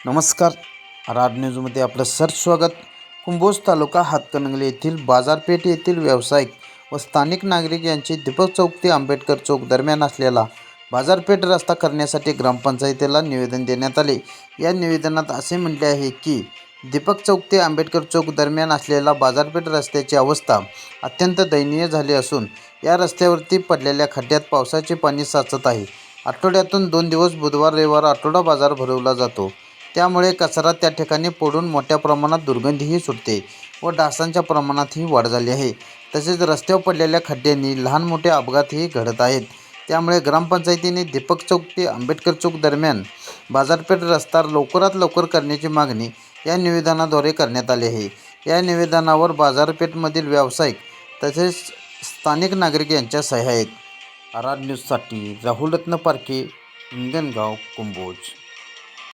नमस्कार. राड न्यूजमध्ये आपलं सर स्वागत. कुंभोज तालुका हातकणंगले येथील बाजारपेठ येथील व्यावसायिक व स्थानिक नागरिक यांची दीपक चौक ते आंबेडकर चौक दरम्यान असलेला बाजारपेठ रस्ता करण्यासाठी ग्रामपंचायतीला निवेदन देण्यात आले. या निवेदनात असे म्हटले आहे की दीपक चौक ते आंबेडकर चौक दरम्यान असलेला बाजारपेठ रस्त्याची अवस्था अत्यंत दयनीय झाली असून या रस्त्यावरती पडलेल्या खड्ड्यात पावसाचे पाणी साचत आहे. आठवड्यातून दोन दिवस बुधवार रविवार आठवडा बाजार भरवला जातो. त्यामुळे कचरा त्या ठिकाणी पडून मोठ्या प्रमाणात दुर्गंधीही सुटते व डासांच्या प्रमाणातही वाढ झाली आहे. तसेच रस्त्यावर पडलेल्या खड्ड्यांनी लहान मोठे अपघातही घडत आहेत. त्यामुळे ग्रामपंचायतीने दीपक चौक ते आंबेडकर चौक दरम्यान बाजारपेठ रस्ता लवकरात लवकर करण्याची मागणी या निवेदनाद्वारे करण्यात आली आहे. या निवेदनावर बाजारपेठमधील व्यावसायिक तसेच स्थानिक नागरिक यांच्या सह्या आहेत. आराड न्यूजसाठी राहुल रत्न पारखे हिंगणगाव कुंभोज.